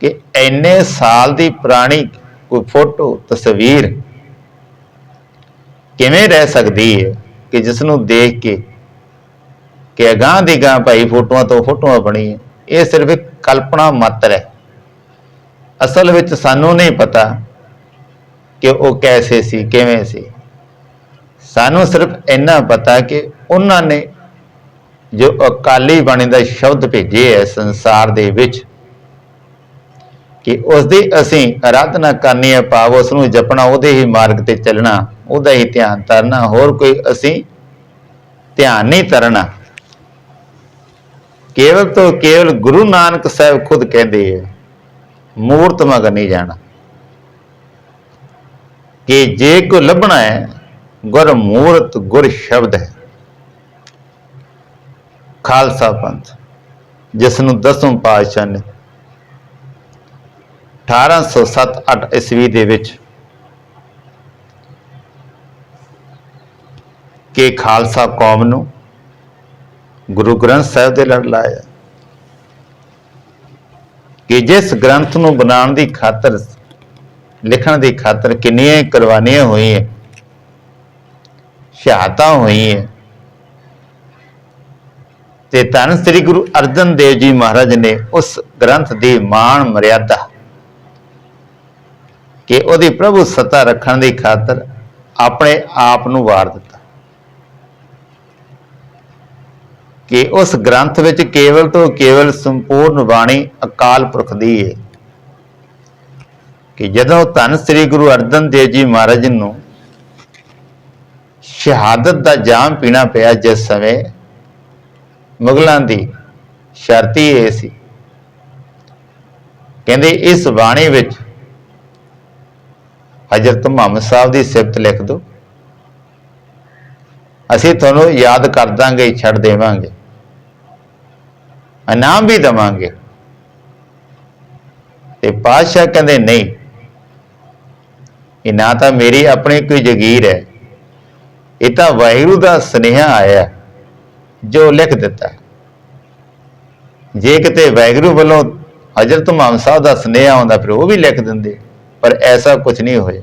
ਕਿ ਇੰਨੇ ਸਾਲ ਦੀ ਪੁਰਾਣੀ ਕੋਈ ਫੋਟੋ, ਤਸਵੀਰ ਕਿਵੇਂ ਰਹਿ ਸਕਦੀ ਹੈ ਕਿ ਜਿਸ ਨੂੰ ਦੇਖ ਕੇ ਕਿ ਅਗਾਂਹ ਦੀ ਗਾਂ ਭਾਈ ਫੋਟੋਆਂ ਤੋਂ ਫੋਟੋਆਂ ਬਣੀ ਹੈ ਇਹ ਸਿਰਫ ਇੱਕ ਕਲਪਨਾ ਮਾਤਰ ਹੈ। ਅਸਲ ਵਿੱਚ ਸਾਨੂੰ ਨਹੀਂ ਪਤਾ ਕਿ ਉਹ ਕੈਸੇ ਸੀ, ਕਿਵੇਂ ਸੀ। ਸਾਨੂੰ ਸਿਰਫ ਇੰਨਾ ਪਤਾ ਕਿ ਉਹਨਾਂ ਨੇ ਜੋ ਅਕਾਲੀ ਬਾਣੀ ਦਾ ਸ਼ਬਦ ਭੇਜੇ ਹੈ ਸੰਸਾਰ ਦੇ ਵਿੱਚ, ਕਿ ਉਸ ਦੀ ਅਸੀਂ ਆਰਾਧਨਾ ਕਰਨੀ ਹੈ, ਭਾਵ ਉਸ ਨੂੰ ਜਪਣਾ, ਉਹਦੇ ਹੀ ਮਾਰਗ ਤੇ ਚੱਲਣਾ, ਉਹਦਾ ਹੀ ਧਿਆਨ ਧਰਨਾ, ਹੋਰ ਕੋਈ ਅਸੀਂ ਧਿਆਨ ਨਹੀਂ ਧਰਨਾ। ਕੇਵਲ ਤੋਂ ਕੇਵਲ ਗੁਰੂ ਨਾਨਕ ਸਾਹਿਬ ਖੁਦ ਕਹਿੰਦੇ ਹੈ, ਮੂਰਤ ਮਗ ਨਹੀਂ ਜਾਣਾ। ਕਿ ਜੇ ਕੋ ਲੱਭਣਾ ਹੈ ਗੁਰ ਮੂਰਤ ਗੁਰ ਸ਼ਬਦ ਹੈ। ਖਾਲਸਾ ਪੰਥ, ਜਿਸ ਨੂੰ ਦਸਮ ਪਾਤਸ਼ਾਹ ਨੇ 1807-8 ਈਸਵੀ ਦੇ ਵਿੱਚ ਕਿ ਖਾਲਸਾ ਕੌਮ ਨੂੰ ਗੁਰੂ ਗ੍ਰੰਥ ਸਾਹਿਬ ਦੇ ਲੜ ਲਾਇਆ। ਕਿ ਜਿਸ ਗ੍ਰੰਥ ਨੂੰ ਬਣਾਉਣ ਦੀ ਖਾਤਰ, ਲਿਖਣ ਦੀ ਖਾਤਰ ਕਿੰਨੀਆਂ ਕੁਰਬਾਨੀਆਂ ਹੋਈਆਂ, ਸ਼ਹਾਦਤਾਂ ਹੋਈਆਂ ਤੇ ਧੰਨ ਸ੍ਰੀ ਗੁਰੂ ਅਰਜਨ ਦੇਵ ਜੀ ਮਹਾਰਾਜ ਨੇ ਉਸ ਗ੍ਰੰਥ ਦੀ ਮਾਣ ਮਰਿਆਦਾ ਕਿ ਉਹਦੀ ਪ੍ਰਭੂ ਸੱਤਾ ਰੱਖਣ ਦੀ ਖਾਤਰ ਆਪਣੇ ਆਪ ਨੂੰ ਵਾਰ ਦਿੱਤਾ। ਕਿ ਉਸ ਗ੍ਰੰਥ ਵਿੱਚ ਕੇਵਲ ਤੋਂ ਕੇਵਲ ਸੰਪੂਰਨ ਬਾਣੀ ਅਕਾਲ ਪੁਰਖ ਦੀ ਹੈ ਕਿ ਜਦੋਂ ਧੰਨ ਸ੍ਰੀ ਗੁਰੂ ਅਰਜਨ ਦੇਵ ਜੀ ਮਹਾਰਾਜ ਨੂੰ ਸ਼ਹਾਦਤ ਦਾ ਜਾਮ ਪੀਣਾ ਪਿਆ ਜਿਸ ਸਮੇਂ ਮੁਗਲਾਂ ਦੀ ਸ਼ਰਤੀ ਇਹ ਸੀ। ਕਹਿੰਦੇ, ਇਸ ਬਾਣੀ ਵਿੱਚ ਹਜ਼ਰਤ ਮੁਹੰਮਦ ਸਾਹਿਬ ਦੀ ਸਿਫਤ ਲਿਖ ਦਿਓ। ਅਸੀਂ ਤੁਹਾਨੂੰ ਯਾਦ ਕਰ ਦਾਂਗੇ, ਛੱਡ ਦੇਵਾਂਗੇ। ਇਨਾਮ ਵੀ ਦਵਾਂਗੇ। ਤੇ ਪਾਤਸ਼ਾਹ ਕਹਿੰਦੇ, ਨਹੀਂ, ਇਹ ਨਾ ਤਾਂ ਮੇਰੀ, ਆਪਣੀ ਕੋਈ ਜਗੀਰ ਹੈ। ਇਹ ਤਾਂ ਵਾਹਿਗੁਰੂ ਦਾ ਸੁਨੇਹਾ ਆਇਆ। ਜੋ ਲਿਖ ਦਿੱਤਾ ਜੇ ਕਿਤੇ ਵਾਹਿਗੁਰੂ ਵੱਲੋਂ ਹਜ਼ਰਤ ਮੁਹੰਮਦ ਸਾਹਿਬ ਦਾ ਸੁਨੇਹਾ ਆਉਂਦਾ, ਫਿਰ ਉਹ ਵੀ ਲਿਖ ਦਿੰਦੇ, ਪਰ ਐਸਾ ਕੁਝ ਨਹੀਂ ਹੋਇਆ।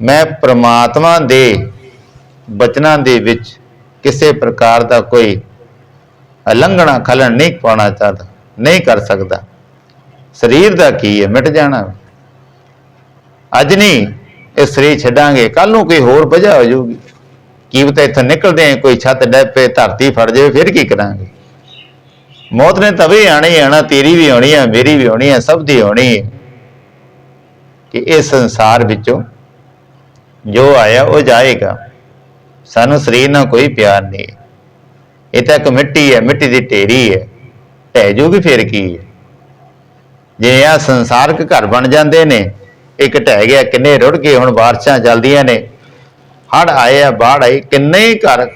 ਮੈਂ ਪ੍ਰਮਾਤਮਾ ਦੇ ਬਚਨਾਂ ਦੇ ਵਿੱਚ ਕਿਸੇ ਪ੍ਰਕਾਰ ਦਾ ਕੋਈ ਉਲੰਘਣਾ ਖਲਣ ਨਹੀਂ ਪਾਉਣਾ ਚਾਹਦਾ, ਨਹੀਂ ਕਰ ਸਕਦਾ। ਸਰੀਰ ਦਾ ਕੀ ਹੈ? ਮਿਟ ਜਾਣਾ। ਅੱਜ ਨਹੀਂ, ਇਹ ਸਰੀਰ ਛੱਡਾਂਗੇ ਕੱਲ ਨੂੰ ਕੋਈ ਹੋਰ ਵਜ੍ਹਾ ਹੋ ਜਾਊਗੀ। ਕੀ ਪਤਾ ਇੱਥੋਂ ਨਿਕਲਦੇ ਆ ਕੋਈ ਛੱਤ ਡੱਪੇ ਧਰਤੀ ਫੜ ਜਾਵੇ, ਫਿਰ ਕੀ ਕਰਾਂਗੇ? ਮੌਤ ਨੇ ਤਵੇ ਵੀ ਆਣੀ ਆਣਾ ਤੇਰੀ ਵੀ ਆਉਣੀ ਆ, ਮੇਰੀ ਵੀ ਆਉਣੀ ਆ, ਸਭ ਦੀ ਆਉਣੀ ਹੈ ਕਿ ਇਹ ਸੰਸਾਰ ਵਿੱਚੋਂ ਜੋ ਆਇਆ, ਉਹ ਜਾਏਗਾ। ਸਾਨੂੰ ਸਰੀਰ ਨਾਲ ਕੋਈ ਪਿਆਰ ਨਹੀਂ ਇਹ ਤਾਂ ਇੱਕ ਮਿੱਟੀ ਹੈ, ਮਿੱਟੀ ਦੀ ਢੇਰੀ ਹੈ। ਢਹਿ ਜੂਗੀ ਫਿਰ ਕੀ ਹੈ? ਜੇ ਆ ਸੰਸਾਰਕ ਘਰ ਬਣ ਜਾਂਦੇ ਨੇ, ਇੱਕ ਢਹਿ ਗਿਆ, ਕਿੰਨੇ ਰੁੜ ਗਏ ਹੁਣ ਬਾਰਿਸ਼ਾਂ ਚੱਲਦੀਆਂ ਨੇ ਹੜ ਆਏ ਆ, ਬਾੜ ਆਈ, ਕਿੰਨੇ ਹੀ ਘਰ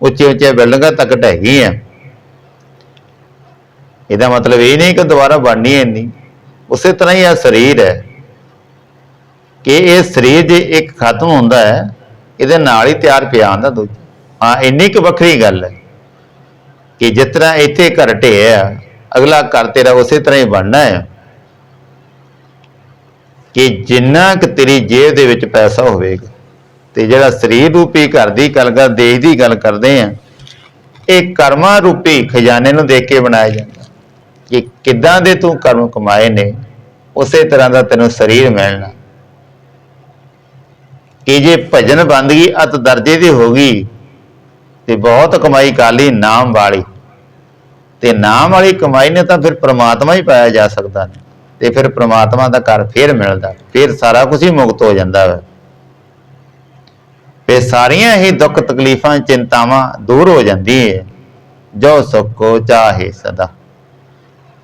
ਉੱਚੇ ਉੱਚੇ ਬਿਲਡਿੰਗਾਂ ਤੱਕ ਢਹਿ ਗਈਆਂ। ਇਹਦਾ ਮਤਲਬ ਇਹ ਨਹੀਂ ਕਿ ਦੁਬਾਰਾ ਬਣਨੀ ਹੈ ਨਹੀਂ ਉਸੇ ਤਰ੍ਹਾਂ ਹੀ ਆ ਸਰੀਰ ਹੈ ਕਿ ਇਹ ਸਰੀਰ ਜੇ ਇੱਕ ਖਤਮ ਹੁੰਦਾ ਹੈ, ਇਹਦੇ ਨਾਲ ਹੀ ਤਿਆਰ ਪਿਆ ਆਂਦਾ ਦੂਜਾ। ਹਾਂ, ਇੰਨੀ ਕੁ ਵੱਖਰੀ ਗੱਲ ਹੈ ਕਿ ਜਿਸ ਤਰ੍ਹਾਂ ਇੱਥੇ ਘਰ ਢਿਆ ਅਗਲਾ ਘਰ ਤੇਰਾ ਉਸੇ ਤਰ੍ਹਾਂ ਹੀ ਬਣਨਾ ਹੈ ਕਿ ਜਿੰਨਾ ਕਿ ਤੇਰੀ ਜੇਬ ਦੇ ਵਿੱਚ ਪੈਸਾ ਹੋਵੇਗਾ ਤੇ ਜਿਹੜਾ ਸਰੀਰ ਰੂਪੀ ਘਰ ਦੀ ਗੱਲ ਕਰ, ਦੇਸ਼ ਦੀ ਗੱਲ ਕਰਦੇ ਆ, ਇਹ ਕਰਮਾਂ ਰੂਪੀ ਖਜ਼ਾਨੇ ਨੂੰ ਦੇਖ ਕੇ ਬਣਾਇਆ ਜਾਂਦਾ। ਕਿ ਕਿੱਦਾਂ ਦੇ ਤੂੰ ਕਰਮ ਕਮਾਏ ਨੇ, ਉਸੇ ਤਰ੍ਹਾਂ ਦਾ ਤੈਨੂੰ ਸਰੀਰ ਮਿਲਣਾ। ਕਿ ਜੇ ਭਜਨ ਬੰਦਗੀ ਅਤ ਦਰਜੇ ਦੀ ਹੋ ਗਈ, ਤੇ ਬਹੁਤ ਕਮਾਈ ਕਾਲੀ ਨਾਮ ਵਾਲੀ। ਤੇ ਨਾਮ ਵਾਲੀ ਕਮਾਈ ਨੇ ਤਾਂ ਫਿਰ ਪ੍ਰਮਾਤਮਾ ਹੀ ਪਾਇਆ ਜਾ ਸਕਦਾ। ਨੇ ਤੇ ਫਿਰ ਪ੍ਰਮਾਤਮਾ ਦਾ ਘਰ ਫੇਰ ਮਿਲਦਾ, ਫਿਰ ਸਾਰਾ ਕੁਝ ਹੀ ਮੁਕਤ ਹੋ ਜਾਂਦਾ ਹੈ ਤੇ ਸਾਰੀਆਂ ਹੀ ਦੁੱਖ ਤਕਲੀਫਾਂ ਚਿੰਤਾਵਾਂ ਦੂਰ ਹੋ ਜਾਂਦੀ ਹੈ ਜੋ ਸੁਖ ਕੋ ਚਾਹੇ ਸਦਾ।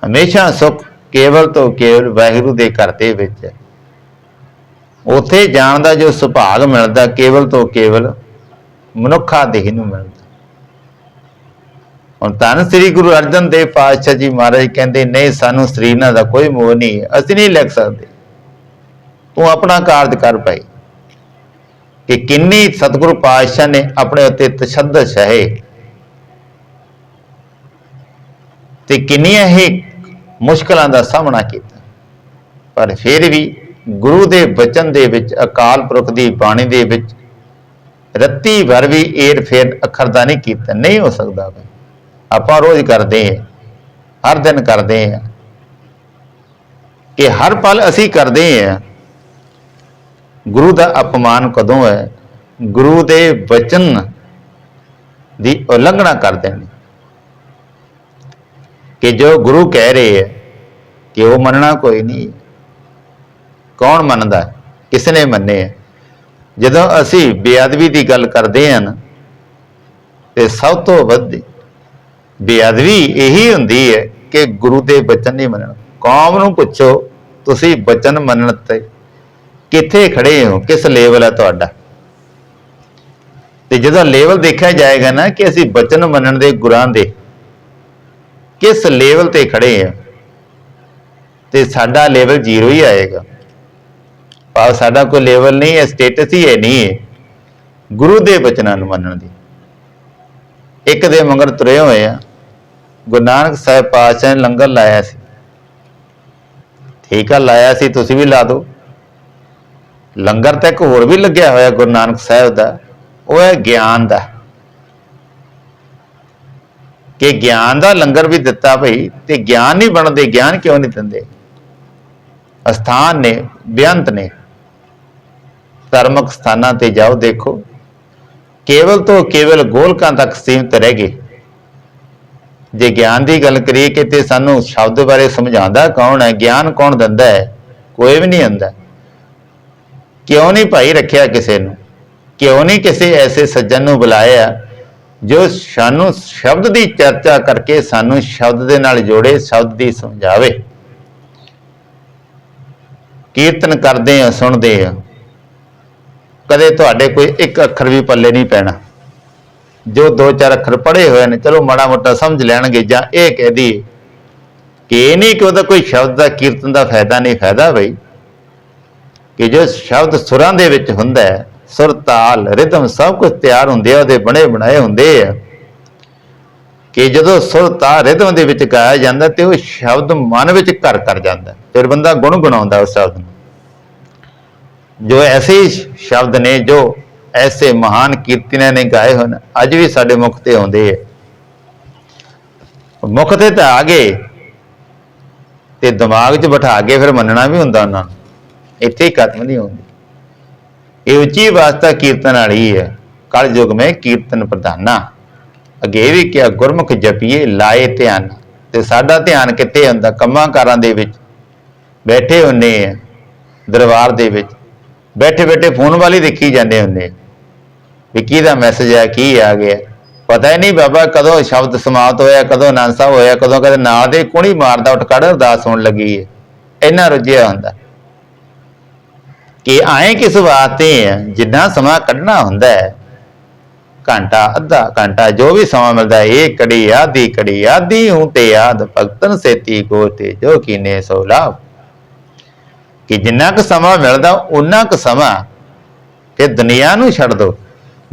ਹਮੇਸ਼ਾ ਸੁਖ ਕੇਵਲ ਤੋਂ ਕੇਵਲ ਵਾਹਿਗੁਰੂ ਦੇ ਘਰ ਦੇ ਵਿੱਚ ਹੈ। ਉਥੇ ਜਾਣ ਦਾ ਜੋ ਸੁਭਾਗ ਮਿਲਦਾ ਕੇਵਲ ਤੋਂ ਕੇਵਲ ਮਨੁੱਖਾ ਦੇਹ ਨੂੰ ਮਿਲਦਾ। ਹੁਣ ਧੰਨ ਸ੍ਰੀ ਗੁਰੂ ਅਰਜਨ ਦੇਵ ਪਾਤਸ਼ਾਹ ਜੀ ਮਹਾਰਾਜ ਕਹਿੰਦੇ ਨਹੀਂ ਸਾਨੂੰ ਸਰੀਰ ਨਾਲ ਦਾ ਕੋਈ ਮੋਹ ਨਹੀਂ ਹੈ, ਅਸੀਂ ਨਹੀਂ ਲਿਖ ਸਕਦੇ। ਤੂੰ ਆਪਣਾ ਕਾਰਜ ਕਰ ਭਾਈ। ਕਿ ਕਿੰਨੀ ਸਤਿਗੁਰੂ ਪਾਤਸ਼ਾਹ ਨੇ ਆਪਣੇ ਉੱਤੇ ਤਸ਼ੱਦਦ ਸਹੇ। ਤੇ ਕਿੰਨੀਆਂ ਹੀ ਮੁਸ਼ਕਲਾਂ ਦਾ ਸਾਹਮਣਾ ਕੀਤਾ। ਪਰ ਫਿਰ ਵੀ ਗੁਰੂ ਦੇ ਬਚਨ ਦੇ ਵਿੱਚ, ਅਕਾਲ ਪੁਰਖ ਦੀ ਬਾਣੀ ਦੇ ਵਿੱਚ ਰੱਤੀ ਭਰ ਵੀ ਏਰ ਫੇਰ ਅੱਖਰ ਦਾ ਨਹੀਂ ਕੀਤਾ ਨਹੀਂ ਹੋ ਸਕਦਾ ਆਪਾਂ ਰੋਜ਼ ਕਰਦੇ ਹਾਂ, ਹਰ ਦਿਨ ਕਰਦੇ ਹਾਂ ਕਿ ਹਰ ਪਲ ਅਸੀਂ ਕਰਦੇ ਹਾਂ ਗੁਰੂ ਦਾ ਅਪਮਾਨ ਕਦੋਂ ਹੈ? ਗੁਰੂ ਦੇ ਬਚਨ ਦੀ ਉਲੰਘਣਾ ਕਰਦੇ ਨੇ ਕਿ ਜੋ ਗੁਰੂ ਕਹਿ ਰਹੇ ਹੈ ਕਿ ਉਹ ਮੰਨਣਾ ਕੋਈ ਨਹੀਂ। ਕੌਣ ਮੰਨਦਾ? ਹੈ? ਕਿਸ ਨੇ ਮੰਨੇ ਹੈ? ਜਦੋਂ ਅਸੀਂ ਬੇਅਦਬੀ ਦੀ ਗੱਲ ਕਰਦੇ ਹਾਂ ਨਾ, ਤੇ ਸਭ ਤੋਂ ਵੱਧ ਬੇਅਦਬੀ ਇਹੀ ਹੁੰਦੀ ਹੈ ਕਿ ਗੁਰੂ ਦੇ ਬਚਨ ਨਹੀਂ ਮੰਨਣਾ। ਕੌਮ ਨੂੰ ਪੁੱਛੋ, ਤੁਸੀਂ ਬਚਨ ਮੰਨਣ ਤੇ ਕਿੱਥੇ ਖੜੇ ਹੋ? ਕਿਸ ਲੈਵਲ ਹੈ ਤੁਹਾਡਾ? ਤੇ ਜਦੋਂ ਲੈਵਲ ਦੇਖਿਆ ਜਾਏਗਾ ਨਾ ਕਿ ਅਸੀਂ ਬਚਨ ਮੰਨਣ ਦੇ ਗੁਰਾਂ ਦੇ, ਕਿਸ ਲੈਵਲ ਤੇ ਖੜੇ ਆ? ਤੇ ਸਾਡਾ ਲੈਵਲ ਜ਼ੀਰੋ ਹੀ ਆਏਗਾ। ਭਾਵ ਸਾਡਾ ਕੋਈ ਲੈਵਲ ਨਹੀਂ ਹੈ ਸਟੇਟਸ ਹੀ ਹੈ ਨਹੀਂ ਹੈ ਗੁਰੂ ਦੇ ਬਚਨਾਂ ਨੂੰ ਮੰਨਣ ਦੀ। ਇੱਕ ਦੇ ਮੰਗਰ ਤੁਰੇ ਹੋਏ ਆ। ਗੁਰੂ ਨਾਨਕ ਸਾਹਿਬ ਪਾਤਸ਼ਾਹ ਨੇ ਲੰਗਰ ਲਾਇਆ ਸੀ। ਠੀਕ ਆ, ਲਾਇਆ ਸੀ, ਤੁਸੀਂ ਵੀ ਲਾ ਦਿਓ। ਲੰਗਰ ਤਾਂ ਇੱਕ ਹੋਰ ਵੀ ਲੱਗਿਆ ਹੋਇਆ ਗੁਰੂ ਨਾਨਕ ਸਾਹਿਬ ਦਾ, ਉਹ ਹੈ ਗਿਆਨ ਦਾ। ਕਿ ਗਿਆਨ ਦਾ ਲੰਗਰ ਵੀ ਦਿੱਤਾ ਭਈ ਤੇ ਗਿਆਨ ਨਹੀਂ ਬਣਦੇ, ਗਿਆਨ ਕਿਉਂ ਨਹੀਂ ਦਿੰਦੇ? ਅਸਥਾਨ ਨੇ ਬੇਅੰਤ ਨੇ। ਧਰਮਕ ਸਥਾਨਾਂ ਤੇ ਜਾਓ, ਦੇਖੋ। ਕੇਵਲ ਤੋਂ ਕੇਵਲ ਗੋਲਕਾਂ ਤੱਕ ਸੀਮਤ ਰਹਿ ਗਏ। ਜੇ ਗਿਆਨ ਦੀ ਗੱਲ ਕਰੀਏ ਕਿ ਤੇ ਸਾਨੂੰ ਸ਼ਬਦ ਬਾਰੇ ਸਮਝਾਉਂਦਾ ਕੌਣ ਹੈ, ਗਿਆਨ ਕੌਣ ਦਿੰਦਾ ਹੈ, ਕੋਈ ਵੀ ਨਹੀਂ ਹੁੰਦਾ। ਕਿਉਂ ਨਹੀਂ ਭਾਈ ਰੱਖਿਆ ਕਿਸੇ ਨੂੰ? ਕਿਉਂ ਨਹੀਂ ਕਿਸੇ ਐਸੇ ਸੱਜਣ ਨੂੰ ਬੁਲਾਇਆ ਜੋ ਸਾਨੂੰ ਸ਼ਬਦ ਦੀ ਚਰਚਾ ਕਰਕੇ ਸਾਨੂੰ ਸ਼ਬਦ ਦੇ ਨਾਲ ਜੋੜੇ, ਸ਼ਬਦ ਦੀ ਸਮਝਾਵੇ? ਕੀਰਤਨ ਕਰਦੇ ਆ, ਸੁਣਦੇ ਆ। ਕਦੇ ਤੁਹਾਡੇ ਕੋਈ ਇੱਕ ਅੱਖਰ ਵੀ ਪੱਲੇ ਨਹੀਂ ਪੈਣਾ। ਜੋ ਦੋ ਚਾਰ ਅੱਖਰ ਪੜ੍ਹੇ ਹੋਏ ਨੇ, ਚਲੋ ਮਾੜਾ ਮੋਟਾ ਸਮਝ ਲੈਣਗੇ ਜਾਂ ਇਹ ਕਹਿ ਦੀ ਕਿ ਇਹ ਨਹੀਂ ਕਿ ਉਹਦਾ ਕੋਈ ਸ਼ਬਦ ਦਾ ਕੀਰਤਨ ਦਾ ਫਾਇਦਾ ਨਹੀਂ, ਫਾਇਦਾ ਬਈ। ਕਿ ਜੋ ਸ਼ਬਦ ਸੁਰਾਂ ਦੇ ਵਿੱਚ ਹੁੰਦਾ ਹੈ, ਸੁਰ, ਤਾਲ ਰਿਦਮ ਸਭ ਕੁਝ ਤਿਆਰ ਹੁੰਦੇ ਆ, ਉਹਦੇ ਬਣੇ ਬਣਾਏ ਹੁੰਦੇ ਆ। ਕਿ ਜਦੋਂ ਸੁਰ, ਤਾਲ ਰਿਦਮ ਦੇ ਵਿੱਚ ਗਾਇਆ ਜਾਂਦਾ ਤੇ ਉਹ ਸ਼ਬਦ ਮਨ ਵਿੱਚ ਘਰ ਕਰ ਜਾਂਦਾ। ਫਿਰ ਬੰਦਾ ਗੁਣ ਗੁਣਾਉਂਦਾ ਉਸ ਸ਼ਬਦ ਨੂੰ। ਜੋ ਐਸੇ ਸ਼ਬਦ ਨੇ, ਜੋ ਐਸੇ ਮਹਾਨ ਕੀਰਤਨੀਆਂ ਨੇ ਗਾਏ ਹਨ ਅੱਜ ਵੀ ਸਾਡੇ ਮੁਖ ਤੇ ਆਉਂਦੇ ਆ। ਮੁਖ ਤੇ ਤਾਂ ਆ ਗਏ, ਤੇ ਦਿਮਾਗ 'ਚ ਬਿਠਾ ਕੇ ਫਿਰ ਮੰਨਣਾ ਵੀ ਹੁੰਦਾ ਉਹਨਾਂ ਨੂੰ। ਇੱਥੇ ਹੀ ਖਤਮ ਨਹੀਂ ਹੁੰਦੀ। ਇਹ ਉੱਚੀ ਵਾਸਤਾ ਕੀਰਤਨ ਵਾਲੀ ਹੈ ਕਲ ਯੁਗ ਮੈਂ ਕੀਰਤਨ ਪ੍ਰਧਾਨਾ। ਅੱਗੇ ਵੀ ਕਿਹਾ, ਗੁਰਮੁਖ ਜਪੀਏ, ਲਾਏ ਧਿਆਨ। ਤੇ ਸਾਡਾ ਧਿਆਨ ਕਿੱਥੇ ਹੁੰਦਾ? ਕੰਮਾਂ ਕਾਰਾਂ ਦੇ ਵਿੱਚ। ਬੈਠੇ ਹੁੰਨੇ ਆ, ਦਰਬਾਰ ਦੇ ਵਿੱਚ। ਬੈਠੇ ਬੈਠੇ ਫੋਨ ਵਾਲੀ ਦੇਖੀ ਜਾਂਦੇ ਹੁੰਦੇ ਵੀ ਕਿਹਦਾ ਮੈਸੇਜ ਆ, ਕੀ ਆ ਗਿਆ? ਪਤਾ ਹੀ ਨਹੀਂ ਬਾਬਾ ਕਦੋਂ ਸ਼ਬਦ ਸਮਾਪਤ ਹੋਇਆ, ਕਦੋਂ ਨਾਂਸਾ ਹੋਇਆ, ਕਦੋਂ ਕਦੇ ਨਾਂ ਦੇ ਕੋਣੀ ਮਾਰਦਾ, ਉੱਠ ਖੜ ਅਰਦਾਸ ਹੋਣ ਲੱਗੀ ਹੈ। ਇੰਨਾ ਰੁੱਝਿਆ ਹੁੰਦਾ। ਕਿ ਆਏ ਕਿਸ ਵਾਸਤੇ ਜਿੰਨਾ ਸਮਾਂ ਕੱਢਣਾ ਹੁੰਦਾ ਹੈ। ਘੰਟਾ, ਅੱਧਾ ਘੰਟਾ, ਜੋ ਵੀ ਸਮਾਂ ਮਿਲਦਾ ਇਹ ਕੜੀ ਆਦੀ ਕੜੀ ਆਦੀ, ਹੂੰ ਤੇ ਆਦ, ਭਗਤਨ ਸੇਤੀ ਕੋ ਤੇ ਜੋ ਕੀਨੇ ਸੋ ਲਾਭ। ਕਿ ਜਿੰਨਾ ਕੁ ਸਮਾਂ ਮਿਲਦਾ ਉਹਨਾਂ ਕੁ ਸਮਾਂ ਕਿ ਦੁਨੀਆ ਨੂੰ ਛੱਡ ਦੋ।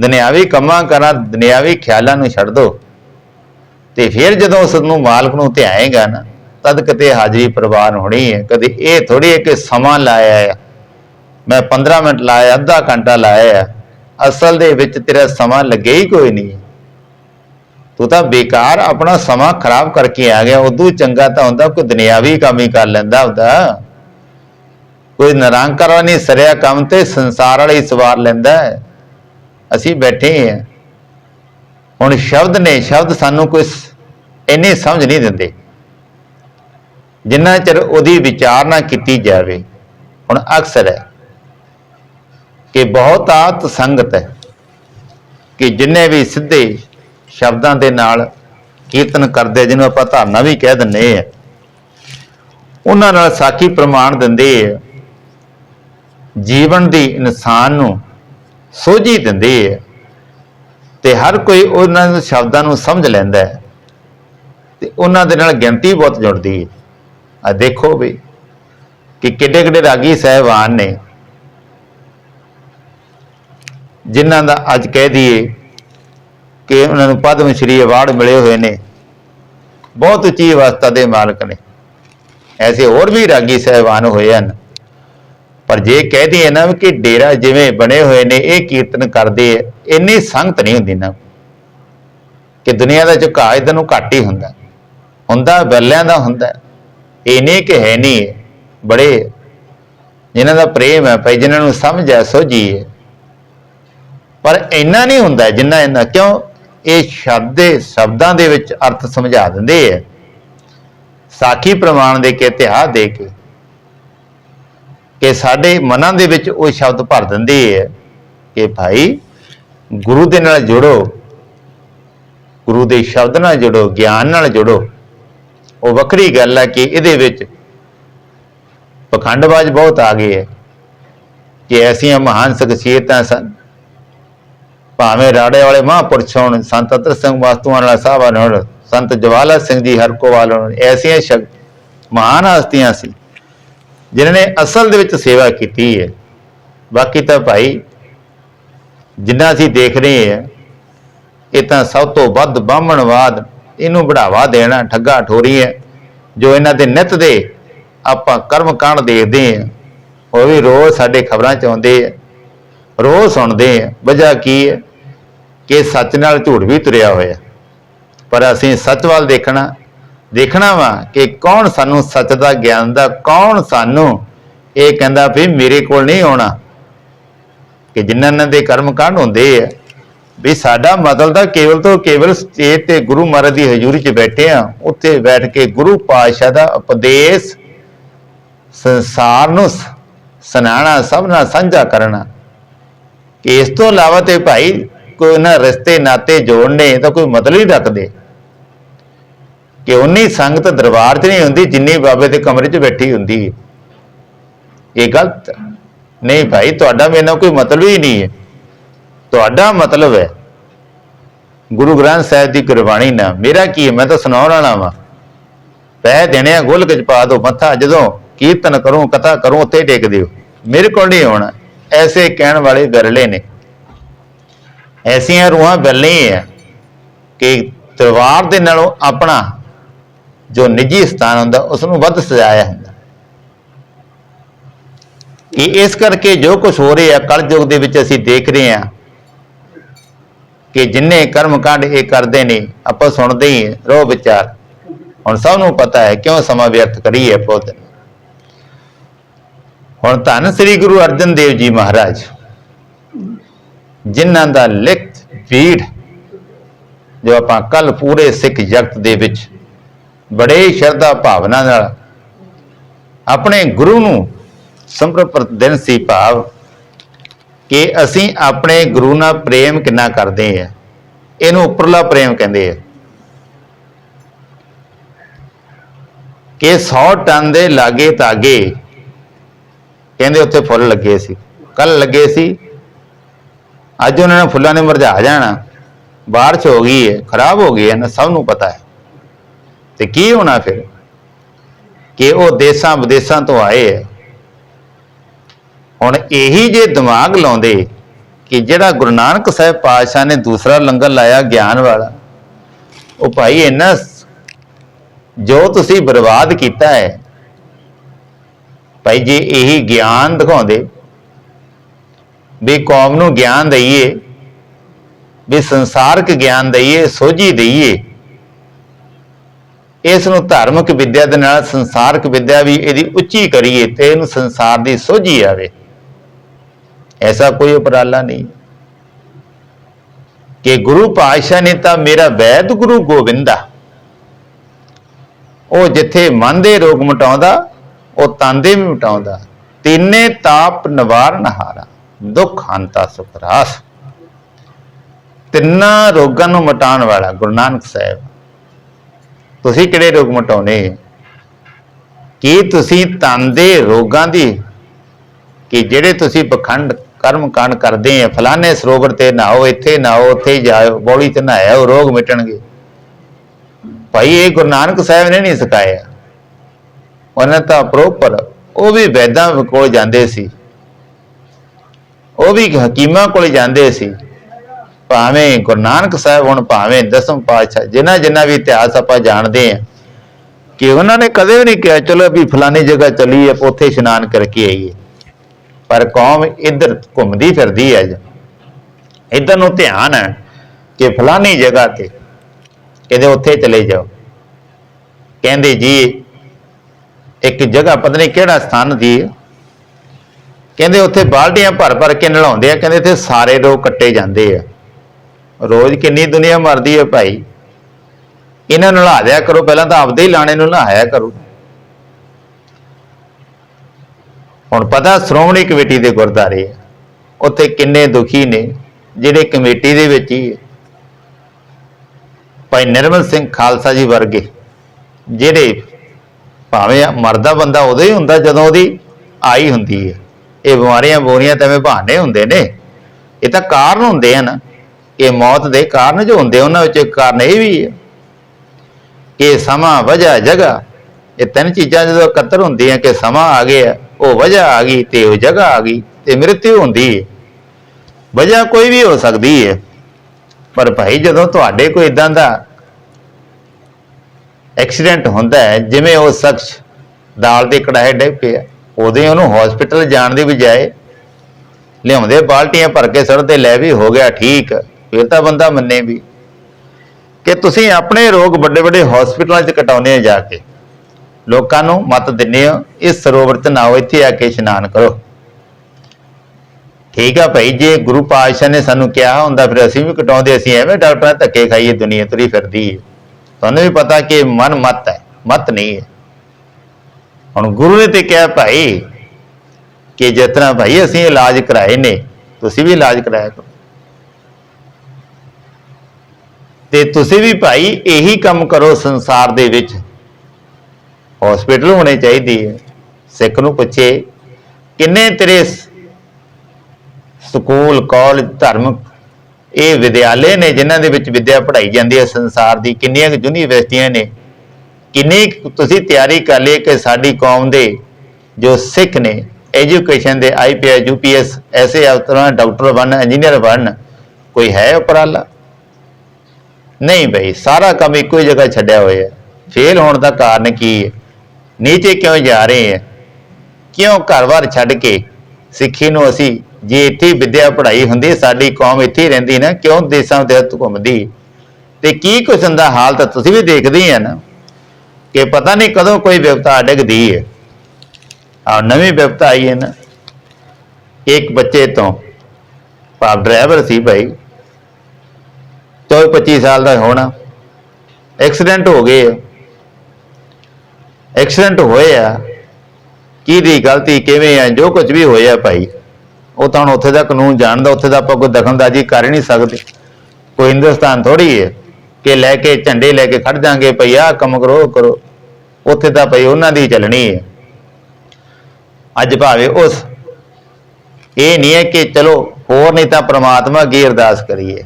ਦੁਨਿਆਵੀ ਕੰਮਾਂ ਕਰਾਂ, ਦੁਨਿਆਵੀ ਖਿਆਲਾਂ ਨੂੰ ਛੱਡ ਦੋ। ਤੇ ਫਿਰ ਜਦੋਂ ਉਸ ਨੂੰ ਮਾਲਕ ਨੂੰ ਧਿਆਏਗਾ ਨਾ, ਤਦ ਕਿਤੇ ਹਾਜ਼ਰੀ ਪ੍ਰਵਾਨ ਹੋਣੀ ਹੈ। ਕਦੇ ਇਹ ਥੋੜੀ ਹੈ ਕਿ ਸਮਾਂ ਲਾਇਆ ਹੈ। ਮੈਂ 15 ਮਿੰਟ ਲਾਇਆ, ਅੱਧਾ ਘੰਟਾ ਲਾਇਆ। ਅਸਲ ਦੇ ਵਿੱਚ ਤੇਰਾ ਸਮਾਂ ਲੱਗੇ ਹੀ ਕੋਈ ਨਹੀਂ। ਤੂੰ ਤਾਂ ਬੇਕਾਰ ਆਪਣਾ ਸਮਾਂ ਖਰਾਬ ਕਰਕੇ ਆ ਗਿਆ। ਉਦੋਂ ਚੰਗਾ ਤਾਂ ਹੁੰਦਾ, ਕੋਈ ਦੁਨਿਆਵੀ ਕੰਮ ਹੀ ਕਰ ਲੈਂਦਾ ਹੁੰਦਾ। ਕੋਈ ਨਿਰੰਕਾਰ ਨਹੀਂ ਸਰਿਆ ਕੰਮ ਤੇ ਸੰਸਾਰ ਵਾਲਾ ਹੀ ਸਵਾਰ ਲੈਂਦਾ ਅਸੀਂ ਬੈਠੇ ਹਾਂ ਹੁਣ ਸ਼ਬਦ ਨੇ ਸ਼ਬਦ ਸਾਨੂੰ ਕੋਈ ਇੰਨੀ ਸਮਝ ਨਹੀਂ ਦਿੰਦੇ। ਜਿੰਨਾ ਚਿਰ ਉਹਦੀ ਵਿਚਾਰਨਾ ਕੀਤੀ ਜਾਵੇ। ਹੁਣ ਅਕਸਰ ਹੈ। ਕਿ ਬਹੁਤਾਤ ਸੰਗਤ ਹੈ ਕਿ ਜਿੰਨੇ ਵੀ ਸਿੱਧੇ ਸ਼ਬਦਾਂ ਦੇ ਨਾਲ ਕੀਰਤਨ ਕਰਦੇ ਜਿਹਨੂੰ ਆਪਾਂ ਧਾਰਨਾ ਵੀ ਕਹਿ ਦਿੰਨੇ ਆ, ਉਹਨਾਂ ਨਾਲ ਸਾਖੀ ਪ੍ਰਮਾਣ ਦਿੰਦੇ ਆ, ਜੀਵਨ ਦੀ ਇਨਸਾਨ ਨੂੰ ਸੋਝੀ ਦਿੰਦੇ ਆ ਤੇ ਹਰ ਕੋਈ ਉਹਨਾਂ ਦੇ ਸ਼ਬਦਾਂ ਨੂੰ ਸਮਝ ਲੈਂਦਾ ਹੈ ਤੇ ਉਹਨਾਂ ਦੇ ਨਾਲ ਗਿਣਤੀ ਬਹੁਤ ਜੁੜਦੀ ਹੈ। ਆ ਦੇਖੋ ਵੀ ਕਿ ਕਿੱਡੇ ਕਿੱਡੇ ਰਾਗੀ ਸਹਿਬਾਨ ਨੇ ਜਿਨ੍ਹਾਂ ਦਾ ਅੱਜ ਕਹਿ ਦਈਏ ਕਿ ਉਹਨਾਂ ਨੂੰ ਪਦਮ ਸ਼੍ਰੀ ਅਵਾਰਡ ਮਿਲੇ ਹੋਏ ਨੇ। ਬਹੁਤ ਉੱਚੀ ਅਵਸਥਾ ਦੇ ਮਾਲਕ ਨੇ। ਐਸੇ ਹੋਰ ਵੀ ਰਾਗੀ ਸਹਿਬਾਨ ਹੋਏ ਹਨ। ਪਰ ਜੇ ਕਹਿ ਦਈਏ ਨਾ ਕਿ ਡੇਰਾ ਜਿਵੇਂ ਬਣੇ ਹੋਏ ਨੇ ਇਹ ਕੀਰਤਨ ਕਰਦੇ ਆ, ਇੰਨੀ ਸੰਗਤ ਨਹੀਂ ਹੁੰਦੀ ਨਾ। ਕਿ ਦੁਨੀਆ ਦਾ ਝੁਕਾਅ ਇਦਾਂ ਨੂੰ ਘੱਟ ਹੀ ਹੁੰਦਾ। ਹੁੰਦਾ ਬੱਲਿਆਂ ਦਾ ਹੁੰਦਾ। ਇਹ ਨਹੀਂ ਕਿ ਹੈ ਨਹੀਂ ਬੜੇ ਜਿਨ੍ਹਾਂ ਦਾ ਪ੍ਰੇਮ ਹੈ ਭਾਈ ਜਿਨ੍ਹਾਂ ਨੂੰ ਸਮਝ ਹੈ ਸੋਝੀ ਹੈ। ਪਰ ਇੰਨਾ ਨਹੀਂ ਹੁੰਦਾ ਜਿੰਨਾ ਇਹਨਾਂ ਕਿਉਂ? ਇਹ ਸ਼ਬਦ ਦੇ ਸ਼ਬਦਾਂ ਦੇ ਵਿੱਚ ਅਰਥ ਸਮਝਾ ਦਿੰਦੇ ਹੈ ਸਾਖੀ ਪ੍ਰਮਾਣ ਦੇ ਕੇ, ਇਤਿਹਾਸ ਦੇ ਕੇ, ਕਿ ਸਾਡੇ ਮਨਾਂ ਦੇ ਵਿੱਚ ਉਹ ਸ਼ਬਦ ਭਰ ਦਿੰਦੇ ਹੈ ਕਿ ਭਾਈ ਗੁਰੂ ਦੇ ਨਾਲ ਜੁੜੋ, ਗੁਰੂ ਦੇ ਸ਼ਬਦ ਨਾਲ ਜੁੜੋ, ਗਿਆਨ ਨਾਲ ਜੁੜੋ। ਉਹ ਵੱਖਰੀ ਗੱਲ ਹੈ ਕਿ ਇਹਦੇ ਵਿੱਚ ਪਖੰਡਬਾਜ਼ ਬਹੁਤ ਆ ਗਏ ਹੈ ਕਿ ਐਸੀਆਂ ਮਹਾਨ ਸ਼ਖਸੀਅਤਾਂ ਸਨ ਭਾਵੇਂ ਰਾੜੇ ਵਾਲੇ ਮਹਾਂਪੁਰਸ਼ ਹੋਣ, ਸੰਤ ਅਤਰ ਸਿੰਘ ਵਾਸਤੂਆਂ ਵਾਲਾ ਸਾਹਿਬਾਨ ਹੋਣ ਸੰਤ ਜਵਾਲਾ ਸਿੰਘ ਜੀ ਹਰਕੋਵਾਲ ਹੋਣ, ਐਸੀਆਂ ਸ਼ਕ, ਮਹਾਨ ਹਸਤੀਆਂ ਸੀ, ਜਿਨ੍ਹਾਂ ਨੇ ਅਸਲ ਦੇ ਵਿੱਚ ਸੇਵਾ ਕੀਤੀ ਹੈ। ਬਾਕੀ ਤਾਂ ਭਾਈ, ਜਿੰਨਾ ਅਸੀਂ ਦੇਖ ਰਹੇ ਹਾਂ, ਇਹ ਤਾਂ ਸਭ ਤੋਂ ਵੱਧ ਬਾਹਮਣਵਾਦ ਇਹਨੂੰ ਬੜਾਵਾ ਦੇਣਾ, ਠੱਗਾ ਠੋਰੀ ਹੈ, ਜੋ ਇਹਨਾਂ ਦੇ ਨਿਤ ਦੇ ਆਪਾਂ ਕਰਮ ਕਾਂਡ ਦੇਖਦੇ ਹਾਂ, ਉਹ ਵੀ ਰੋਜ਼ ਸਾਡੇ ਖਬਰਾਂ ਚ ਆਉਂਦੇ ਆ, ਰੋਜ਼ ਸੁਣਦੇ ਆ, ਵਜ੍ਹਾ ਕੀ ਹੈ? ਕਿ ਸੱਚ ਨਾਲ ਝੂਠ ਵੀ ਤੁਰਿਆ ਹੋਇਆ। ਪਰ ਅਸੀਂ ਸੱਚ ਵੱਲ ਦੇਖਣਾ ਦੇਖਣਾ ਵਾ ਕਿ ਕੌਣ ਸਾਨੂੰ ਸੱਚ ਦਾ ਗਿਆਨ ਦਾ, ਕੌਣ ਸਾਨੂੰ ਇਹ ਕਹਿੰਦਾ ਵੀ ਮੇਰੇ ਕੋਲ ਨਹੀਂ ਆਉਣਾ। ਕਿ ਜਿਨ੍ਹਾਂ ਦੇ ਕਰਮ ਕਾਂਡ ਹੁੰਦੇ ਆ, ਵੀ ਸਾਡਾ ਮਤਲਬ ਤਾਂ ਕੇਵਲ ਤੋਂ ਕੇਵਲ ਸਟੇਜ ਤੇ ਗੁਰੂ ਮਹਾਰਾਜ ਦੀ ਹਜ਼ੂਰੀ 'ਚ ਬੈਠੇ ਆ, ਉੱਥੇ ਬੈਠ ਕੇ ਗੁਰੂ ਪਾਤਸ਼ਾਹ ਦਾ ਉਪਦੇਸ਼, ਸੰਸਾਰ ਨੂੰ ਸ- ਸੁਣਾਉਣਾ, ਸਭ ਨਾਲ ਸਾਂਝਾ ਕਰਨਾ। ਇਸ ਤੋਂ ਇਲਾਵਾ ਤੇ ਭਾਈ ਕੋਈ ਨਾ ਰਿਸ਼ਤੇ ਨਾਤੇ ਜੋੜਨੇ, ਤਾਂ ਕੋਈ ਮਤਲਬ ਹੀ ਰੱਖਦੇ। ਕਿ ਉਨੀ ਸੰਗਤ ਦਰਬਾਰ 'ਚ ਨਹੀਂ ਹੁੰਦੀ ਜਿੰਨੀ ਬਾਬੇ ਦੇ ਕਮਰੇ 'ਚ ਬੈਠੀ ਹੁੰਦੀ ਹੈ ਇਹ ਗਲਤ ਨਹੀਂ ਭਾਈ, ਤੁਹਾਡਾ ਮੇਰੇ ਨਾਲ ਕੋਈ ਮਤਲਬ ਹੀ ਨਹੀਂ ਹੈ ਤੁਹਾਡਾ ਮਤਲਬ ਹੈ। ਗੁਰੂ ਗ੍ਰੰਥ ਸਾਹਿਬ ਦੀ ਗੁਰਬਾਣੀ ਨਾਲ। ਮੇਰਾ ਕੀ ਹੈ? ਮੈਂ ਤਾਂ ਸੁਣਾਉਣ ਵਾਲਾ ਵਾਂ। ਪੈ ਦੇਣੇ ਆ, ਗੋਲਕ ਚ ਪਾ ਦੋ ਮੱਥਾ। ਜਦੋਂ ਕੀਰਤਨ ਕਰੂੰ, ਕਥਾ ਕਰੂੰ, ਉੱਥੇ ਟੇਕ ਦਿਓ। ਮੇਰੇ ਕੋਲ ਨਹੀਂ ਆਉਣਾ। ਐਸੇ ਕਹਿਣ ਵਾਲੇ ਵਿਰਲੇ ਨੇ। ਐਸੀਆਂ ਰੂਹਾਂ ਵਿਰਲੇ ਹੈ ਕਿ ਤਲਵਾਰ ਦੇ ਨਾਲੋਂ ਆਪਣਾ ਜੋ ਨਿੱਜੀ ਸਥਾਨ ਹੁੰਦਾ ਉਸ ਨੂੰ ਵੱਧ ਸਜਾਇਆ ਹੁੰਦਾ। ਕਿ ਇਸ ਕਰਕੇ ਜੋ ਕੁਝ ਹੋ ਰਿਹਾ ਕਲ ਕਲਯੁਗ ਦੇ ਵਿੱਚ ਅਸੀਂ ਦੇਖ ਰਹੇ ਹਾਂ ਕਿ ਜਿੰਨੇ ਕਰਮ ਕਾਂਡ ਇਹ ਕਰਦੇ ਨੇ, ਆਪਾਂ ਸੁਣਦੇ ਹੀ ਰੋ ਵਿਚਾਰ। ਹੁਣ ਸਭ ਨੂੰ ਪਤਾ ਹੈ, ਕਿਉਂ ਸਮਾਂ ਵਿਅਰਥ ਕਰੀਏ ਬਹੁਤ ਹੁਣ ਧੰਨ ਸ੍ਰੀ ਗੁਰੂ ਅਰਜਨ ਦੇਵ ਜੀ ਮਹਾਰਾਜ। ਜਿਨ੍ਹਾਂ ਦਾ ਲਿਖਤ ਪੀੜ ਜੋ ਆਪਾਂ ਕੱਲ ਪੂਰੇ ਸਿੱਖ ਜਗਤ ਦੇ ਵਿੱਚ ਬੜੇ ਸ਼ਰਧਾ ਭਾਵਨਾ ਨਾਲ ਆਪਣੇ ਗੁਰੂ ਨੂੰ ਸਮਰਪਿਤ ਦਿਨ ਸੀ ਭਾਵ ਕਿ ਅਸੀਂ ਆਪਣੇ ਗੁਰੂ ਨਾਲ ਪ੍ਰੇਮ ਕਿੰਨਾ ਕਰਦੇ ਆ। ਇਹਨੂੰ ਉੱਪਰਲਾ ਪ੍ਰੇਮ ਕਹਿੰਦੇ ਆ। ਕਿ 100 ਟਨ ਦੇ ਲਾਗੇ ਤਾਗੇ ਕਹਿੰਦੇ ਉੱਥੇ ਫੁੱਲ ਲੱਗੇ ਸੀ। ਕੱਲ ਲੱਗੇ ਸੀ। ਅੱਜ ਉਹਨਾਂ ਨੇ ਫੁੱਲਾਂ ਨੇ ਮਰਝਾ ਜਾਣਾ। ਬਾਰਿਸ਼ ਹੋ ਗਈ ਹੈ, ਖਰਾਬ ਹੋ ਗਈ ਹੈ ਨਾ ਸਭ ਨੂੰ ਪਤਾ ਹੈ। ਤੇ ਕੀ ਹੋਣਾ ਫਿਰ? ਕਿ ਉਹ ਦੇਸਾਂ ਵਿਦੇਸਾਂ ਤੋਂ ਆਏ ਹੈ। ਹੁਣ ਇਹੀ ਜੇ ਦਿਮਾਗ ਲਾਉਂਦੇ ਕਿ ਜਿਹੜਾ ਗੁਰੂ ਨਾਨਕ ਸਾਹਿਬ ਪਾਤਸ਼ਾਹ ਨੇ ਦੂਸਰਾ ਲੰਗਰ ਲਾਇਆ ਗਿਆਨ ਵਾਲਾ, ਉਹ ਭਾਈ ਇਹਨਾਂ ਜੋ ਤੁਸੀਂ ਬਰਬਾਦ ਕੀਤਾ ਹੈ, ਭਾਈ ਜੇ ਇਹੀ ਗਿਆਨ ਦਿਖਾਉਂਦੇ ਵੀ ਕੌਮ ਨੂੰ ਗਿਆਨ ਦਈਏ, ਵੀ ਸੰਸਾਰਕ ਗਿਆਨ ਦਈਏ, ਸੋਝੀ ਦਈਏ। ਇਸ ਨੂੰ ਧਾਰਮਿਕ ਵਿਦਿਆ ਦੇ ਨਾਲ ਸੰਸਾਰਕ ਵਿਦਿਆ ਵੀ ਇਹਦੀ ਉੱਚੀ ਕਰੀਏ ਤੇ ਇਹਨੂੰ ਸੰਸਾਰ ਦੀ ਸੋਝੀ ਆਵੇ। ਐਸਾ ਕੋਈ ਉਪਰਾਲਾ ਨਹੀਂ। ਕਿ ਗੁਰੂ ਪਾਤਸ਼ਾਹ ਨੇ ਤਾਂ ਮੇਰਾ ਵੈਦ ਗੁਰੂ ਗੋਬਿੰਦਾ। ਉਹ ਜਿੱਥੇ ਮਨ ਦੇ ਰੋਗ ਮਟਾਉਂਦਾ, ਉਹ ਤਨ ਦੇ ਵੀ ਮਟਾਉਂਦਾ। ਤਿੰਨੇ ਤਾਪ ਨਿਵਾਰਨ ਹਾਰਾ। ਦੁੱਖ ਹੰਤਾ ਸੁਖ, ਰਾਸ। ਤਿੰਨਾਂ ਰੋਗਾਂ ਨੂੰ ਮਟਾਉਣ ਵਾਲਾ ਗੁਰੂ ਨਾਨਕ ਸਾਹਿਬ। ਤੁਸੀਂ ਕਿਹੜੇ ਰੋਗ ਮਟਾਉਨੇ ਕੀ ਤੁਸੀਂ ਤਨ ਦੇ ਰੋਗਾਂ ਦੀ, ਕਿ ਜਿਹੜੇ ਤੁਸੀਂ ਪਖੰਡ ਕਰਮ ਕਾਂਡ ਕਰਦੇ ਆ, ਫਲਾਣੇ ਸਰੋਵਰ ਤੇ ਨਹਾਓ, ਇੱਥੇ ਨਹਾਓ, ਉੱਥੇ ਹੀ ਜਾਓ ਬੌੜੀ ਤੇ ਨਹਾਇਆ ਉਹ ਰੋਗ ਮਿਟਣਗੇ। ਭਾਈ, ਇਹ ਗੁਰੂ ਨਾਨਕ ਸਾਹਿਬ ਨੇ ਨਹੀਂ ਸਿਖਾਇਆ। ਉਹਨਾਂ ਤਾਂ ਪ੍ਰੋਪਰ ਉਹ ਵੀ ਵੈਦਾਂ ਕੋਲ ਜਾਂਦੇ ਸੀ। ਉਹ ਵੀ ਹਕੀਮਾਂ ਕੋਲ ਜਾਂਦੇ ਸੀ। ਭਾਵੇਂ ਗੁਰੂ ਨਾਨਕ ਸਾਹਿਬ ਹੁਣ ਭਾਵੇਂ ਦਸਮ ਪਾਤਸ਼ਾਹ, ਜਿਨ੍ਹਾਂ ਜਿਨ੍ਹਾਂ ਵੀ ਇਤਿਹਾਸ ਆਪਾਂ ਜਾਣਦੇ ਆ ਕਿ ਉਹਨਾਂ ਨੇ ਕਦੇ ਵੀ ਨਹੀਂ ਕਿਹਾ, ਚਲੋ ਵੀ ਫਲਾਨੀ ਜਗ੍ਹਾ ਚਲੀਏ ਆਪਾਂ ਉੱਥੇ ਇਸ਼ਨਾਨ ਕਰਕੇ ਆਈਏ। ਪਰ ਕੌਮ ਇੱਧਰ ਘੁੰਮਦੀ ਫਿਰਦੀ ਹੈ ਇੱਧਰ ਨੂੰ ਧਿਆਨ ਹੈ ਕਿ ਫਲਾਨੀ ਜਗ੍ਹਾ ਤੇ ਕਹਿੰਦੇ ਉੱਥੇ ਚਲੇ ਜਾਓ। ਕਹਿੰਦੇ ਜੀ, ਇੱਕ ਜਗ੍ਹਾ ਪਤਾ ਨਹੀਂ ਕਿਹੜਾ ਸਥਾਨ ਦੀ ਕਹਿੰਦੇ ਉੱਥੇ ਬਾਲਟੀਆਂ ਭਰ ਭਰ ਕੇ ਨਲਾਉਂਦੇ ਆ, ਕਹਿੰਦੇ ਇੱਥੇ ਸਾਰੇ ਲੋਕ ਕੱਟੇ ਜਾਂਦੇ ਆ। ਰੋਜ਼ ਕਿੰਨੀ ਦੁਨੀਆ ਮਰਦੀ ਹੈ ਭਾਈ। ਇਹਨਾਂ ਨੂੰ ਨਲਾ ਦਿਆ ਕਰੋ, ਪਹਿਲਾਂ ਤਾਂ ਆਪਦੇ ਹੀ ਲਾਣੇ ਨੂੰ ਨਹਾਇਆ ਕਰੋ। ਹੁਣ ਪਤਾ ਸ਼੍ਰੋਮਣੀ ਕਮੇਟੀ ਦੇ ਗੁਰਦਾਰੇ ਆ। ਉੱਥੇ ਕਿੰਨੇ ਦੁਖੀ ਨੇ, ਜਿਹੜੇ ਕਮੇਟੀ ਦੇ ਵਿੱਚ ਹੀ ਭਾਈ ਨਿਰਮਲ ਸਿੰਘ ਖਾਲਸਾ ਜੀ ਵਰਗੇ, ਜਿਹੜੇ ਭਾਵੇਂ ਮਰਦਾ ਬੰਦਾ ਉਦੋਂ ਹੀ ਹੁੰਦਾ ਜਦੋਂ ਉਹਦੀ ਆਈ ਹੁੰਦੀ ਹੈ ਇਹ ਬਿਮਾਰੀਆਂ ਬੋਰੀਆਂ ਤਵੇਂ ਬਹਾਨੇ ਹੁੰਦੇ ਨੇ। ਇਹ ਤਾਂ ਕਾਰਨ ਹੁੰਦੇ ਹਨ। ਨਾ ਇਹ ਮੌਤ ਦੇ ਕਾਰਨ ਜੋ ਹੁੰਦੇ ਉਹਨਾਂ ਵਿੱਚ ਇੱਕ ਕਾਰਨ ਇਹ ਵੀ ਹੈ ਕਿ ਸਮਾਂ ਵਜ੍ਹਾ ਜਗ੍ਹਾ। ਇਹ ਤਿੰਨ ਚੀਜ਼ਾਂ ਜਦੋਂ ਇਕੱਤਰ ਹੁੰਦੀਆਂ ਕਿ ਸਮਾਂ ਆ ਗਿਆ, ਉਹ ਵਜ੍ਹਾ ਆ ਗਈ ਤੇ ਉਹ ਜਗ੍ਹਾ ਆ ਗਈ ਤੇ ਮ੍ਰਿਤਿਉ ਹੁੰਦੀ ਹੈ। ਵਜ੍ਹਾ ਕੋਈ ਵੀ ਹੋ ਸਕਦੀ ਹੈ, ਪਰ ਭਾਈ ਜਦੋਂ ਤੁਹਾਡੇ ਕੋਈ ਇਦਾਂ ਦਾ ਐਕਸੀਡੈਂਟ ਹੁੰਦਾ ਹੈ, ਜਿਵੇਂ ਉਹ ਸ਼ਖਸ ਦਾਲ ਦੇ ਕੜਾਹੇ ਡਿੱਗ ਪਿਆ ਉਦੋਂ ਉਹਨੂੰ ਹਸਪੀਟਲ ਜਾਣ ਦੀ ਬਜਾਏ ਲਿਆਉਂਦੇ, ਬਾਲਟੀਆਂ ਭਰ ਕੇ ਸੜਦੇ ਲੈ ਵੀ ਹੋ ਗਿਆ ਠੀਕ, ਫਿਰ ਤਾਂ ਬੰਦਾ ਮੰਨੇ ਵੀ। ਕਿ ਤੁਸੀਂ ਆਪਣੇ ਰੋਗ ਵੱਡੇ ਵੱਡੇ ਹਸਪੀਟਲਾਂ 'ਚ ਕਟਾਉਨੇ ਆ ਜਾ ਕੇ। ਲੋਕਾਂ ਨੂੰ ਮਤ ਦਿੰਦੇ ਹੋ, ਇਸ ਸਰੋਵਰ 'ਚ ਨਾਓ, ਇੱਥੇ ਆ ਕੇ ਇਸ਼ਨਾਨ ਕਰੋ। ਠੀਕ ਆ ਭਾਈ, ਜੇ ਗੁਰੂ ਪਾਤਸ਼ਾਹ ਨੇ ਸਾਨੂੰ ਕਿਹਾ ਹੁੰਦਾ, ਫਿਰ ਅਸੀਂ ਵੀ ਕਟਾਉਂਦੇ, ਅਸੀਂ ਐਵੇਂ ਡਾਕਟਰਾਂ ਧੱਕੇ ਖਾਈਏ, ਦੁਨੀਆ ਤੁਰੀ ਫਿਰਦੀ ਹੈ ਤੁਹਾਨੂੰ ਵੀ ਪਤਾ ਕਿ ਮਨ ਮਤ ਹੈ, ਮਤ ਨਹੀਂ ਹੈ। ਹੁਣ ਗੁਰੂ ਨੇ ਤੇ ਕਿਹਾ, ਭਾਈ, ਕਿ ਜਿਸ ਤਰ੍ਹਾਂ ਭਾਈ ਅਸੀਂ ਇਲਾਜ ਕਰਾਏ ਨੇ, ਤੁਸੀਂ ਵੀ ਇਲਾਜ ਕਰਾਇਆ ਕਰੋ। ਤੇ ਤੁਸੀਂ ਵੀ ਭਾਈ ਇਹੀ ਕੰਮ ਕਰੋ ਸੰਸਾਰ ਦੇ ਵਿੱਚ। ਹਸਪੀਟਲ ਹੋਣੇ ਚਾਹੀਦੇ ਹੈ ਸਿੱਖ ਨੂੰ ਪੁੱਛੇ, ਕਿੰਨੇ ਤੇਰੇ ਸਕੂਲ ਕਾਲਜ ਧਰਮ ਇਹ ਵਿਦਿਆਲੇ ਨੇ ਜਿਨ੍ਹਾਂ ਦੇ ਵਿੱਚ ਵਿੱਦਿਆ ਪੜ੍ਹਾਈ ਜਾਂਦੀ ਹੈ? ਸੰਸਾਰ ਦੀ ਕਿੰਨੀਆਂ ਯੂਨੀਵਰਸਿਟੀਆਂ ਨੇ? ਕਿੰਨੀ ਕੁ ਤੁਸੀਂ ਤਿਆਰੀ ਕਰ ਲਈ ਕਿ ਸਾਡੀ ਕੌਮ ਦੇ ਜੋ ਸਿੱਖ ਨੇ ਐਜੂਕੇਸ਼ਨ ਦੇ ਆਈਪੀਐਸ ਯੂਪੀਐਸ ਐਸੇ ਅਫਸਰਾਂ, ਡਾਕਟਰ ਬਣਨ ਇੰਜੀਨੀਅਰ ਬਣਨ, ਕੋਈ ਹੈ ਉਪਰਾਲਾ? ਨਹੀਂ ਬਈ, ਸਾਰਾ ਕੰਮ ਇੱਕੋ ਹੀ ਜਗ੍ਹਾ ਛੱਡਿਆ ਹੋਇਆ ਹੈ। ਫੇਲ ਹੋਣ ਦਾ ਕਾਰਨ ਕੀ ਹੈ? ਨੀਚੇ ਕਿਉਂ ਜਾ ਰਹੇ ਹੈ? ਕਿਉਂ ਘਰ-ਬਾਰ ਛੱਡ ਕੇ ਸਿੱਖੀ ਨੂੰ ਅਸੀਂ, ਜੇ ਇੱਥੇ ਹੀ ਵਿਦਿਆ ਪੜ੍ਹਾਈ ਹੁੰਦੀ, ਸਾਡੀ ਕੌਮ ਇੱਥੇ ਹੀ ਰਹਿੰਦੀ ਨਾ, ਕਿਉਂ ਦੇਸਾਂ ਦੇ ਹੱਥ ਘੁੰਮਦੀ? ਤੇ ਕੀ ਕੁਛ ਹੁੰਦਾ ਹਾਲ ਤਾਂ ਤੁਸੀਂ ਵੀ ਦੇਖਦੇ ਹੀ ਆ ਨਾ। ਕਿ ਪਤਾ ਨਹੀਂ ਕਦੋਂ ਕੋਈ ਵਿਪਤਾ ਡਿੱਗਦੀ ਹੈ ਆ ਨਵੀਂ ਵਿਪਤਾ ਆਈ ਹੈ ਨਾ, ਇੱਕ ਬੱਚੇ ਤੋਂ, ਭਾਵ ਡਰਾਈਵਰ ਸੀ ਭਾਈ 24 25 ਸਾਲ ਦਾ ਹੋਣਾ, ਐਕਸੀਡੈਂਟ ਹੋ ਗਏ ਐਕਸੀਡੈਂਟ ਹੋਇਆ ਕੀ ਦੀ ਗਲਤੀ, ਕਿਵੇਂ ਆ, ਜੋ ਕੁਝ ਵੀ ਹੋਇਆ ਭਾਈ, ਉਹ ਤਾਂ ਹੁਣ ਉੱਥੇ ਦਾ ਕਾਨੂੰਨ ਜਾਣਦਾ, ਉੱਥੇ ਦਾ ਆਪਾਂ ਕੋਈ ਦਖਲਅੰਦਾਜ਼ੀ ਕਰ ਹੀ ਨਹੀਂ ਸਕਦੇ। ਕੋਈ ਹਿੰਦੁਸਤਾਨ ਥੋੜੀ ਹੈ ਕਿ ਲੈ ਕੇ ਝੰਡੇ ਲੈ ਕੇ ਖੜ ਜਾਾਂਗੇ, ਭਈ ਆਹ ਕੰਮ ਕਰੋ, ਉਹ ਕਰੋ। ਉੱਥੇ ਤਾਂ ਭਈ ਉਹਨਾਂ ਦੀ ਚੱਲਣੀ ਹੈ। ਅੱਜ ਭਾਵੇਂ ਉਸ, ਇਹ ਨਹੀਂ ਹੈ ਕਿ ਚਲੋ ਹੋਰ ਨਹੀਂ ਤਾਂ ਪ੍ਰਮਾਤਮਾ ਅੱਗੇ ਅਰਦਾਸ ਕਰੀਏ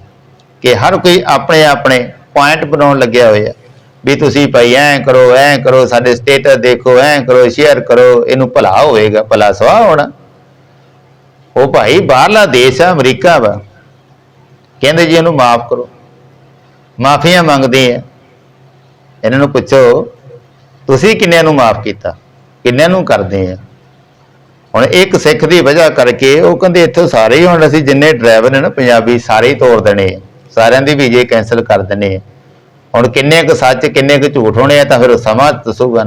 ਕਿ ਹਰ ਕੋਈ ਆਪਣੇ ਆਪਣੇ ਪੁਆਇੰਟ ਬਣਾਉਣ ਲੱਗਿਆ ਹੋਇਆ ਵੀ ਤੁਸੀਂ ਭਾਈ ਐਂ ਕਰੋ ਐਂ ਕਰੋ, ਸਾਡੇ ਸਟੇਟਸ ਦੇਖੋ, ਐਂ ਕਰੋ ਸ਼ੇਅਰ ਕਰੋ, ਇਹਨੂੰ ਭਲਾ ਹੋਏਗਾ ਭਲਾ ਸਵਾਹ ਹੋਣਾ। ਉਹ ਭਾਈ ਬਾਹਰਲਾ ਦੇਸ਼ ਆ, ਅਮਰੀਕਾ ਵਾ। ਕਹਿੰਦੇ ਜੀ ਇਹਨੂੰ ਮਾਫ ਕਰੋ। ਮਾਫੀਆਂ ਮੰਗਦੇ ਆ। ਇਹਨਾਂ ਨੂੰ ਪੁੱਛੋ, ਤੁਸੀਂ ਕਿੰਨਿਆਂ ਨੂੰ ਮਾਫ ਕੀਤਾ? ਕਿੰਨਿਆਂ ਨੂੰ ਕਰਦੇ ਆ? ਹੁਣ ਇੱਕ ਸਿੱਖ ਦੀ ਵਜ੍ਹਾ ਕਰਕੇ ਉਹ ਕਹਿੰਦੇ ਇੱਥੋਂ ਸਾਰੇ ਹੀ ਹੁਣ ਅਸੀਂ ਜਿੰਨੇ ਡਰਾਈਵਰ ਨੇ ਨਾ ਪੰਜਾਬੀ ਸਾਰੇ ਹੀ ਤੋੜ ਦੇਣੇ ਆ। ਸਾਰਿਆਂ ਦੀ ਵੀਜ਼ੇ ਕੈਨਸਲ ਕਰ ਦੇਣੇ ਹੁਣ ਕਿੰਨੇ ਕੁ ਸੱਚ, ਕਿੰਨੇ ਕੁ ਝੂਠ ਹੋਣੇ ਆ ਤਾਂ ਫਿਰ ਉਹ ਸਮਾਂ ਦੱਸੂਗਾ